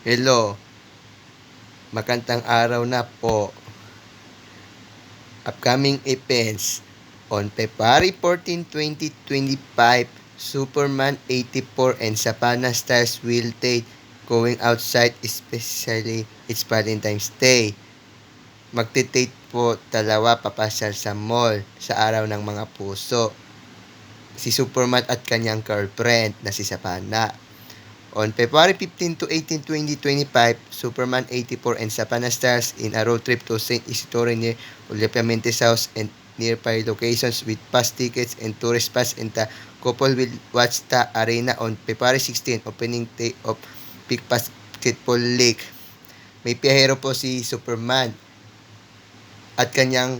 Hello. Magandang araw na po. Upcoming events on February 14, 2025, Superman 84 and Savannah Stars will take going outside especially it's Valentine's Day. Magte-date po dalawa papasal sa mall sa araw ng mga puso. Si Superman at kanyang girlfriend na si Savannah. On February 15 to 18, 2025, Superman 84 and Savannah Stars in a road trip to St. Isidore near Olivia Mentes House and nearby locations with pass tickets and tourist pass and the couple will watch the arena on February 16, opening day of Big Basketball League. May piyahero po si Superman at kanyang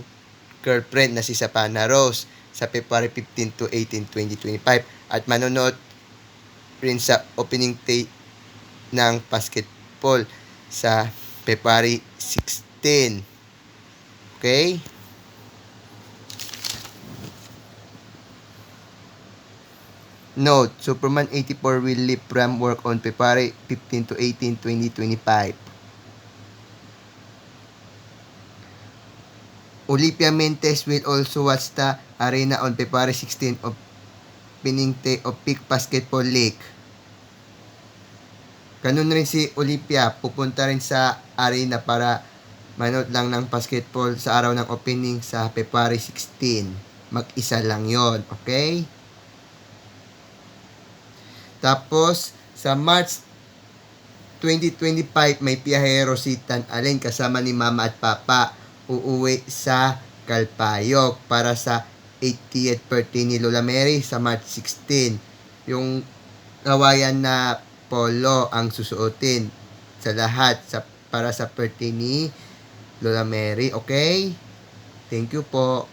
girlfriend na si Savannah Rose sa February 15 to 18, 2025 at manonood rin sa opening day ng basketball sa February 16. Okay? Note, Superman 84 will leave from work on February 15 to 18, 2025. Olivia Mentes will also watch the arena on February 16 of opening day of Peak Basketball League. Ganun rin si Olivia, pupunta rin sa arena para manood lang ng basketball sa araw ng opening sa February 16. Mag-isa lang yon okay? Tapos, sa March 2025, may piyahero si Tan Allen kasama ni Mama at Papa uuwi sa Calpayog para sa 80th birthday ni Lola Mary sa March 16. Yung kawayan na polo ang susuotin sa lahat sa para sa birthday ni Lola Mary. Okay? Thank you po.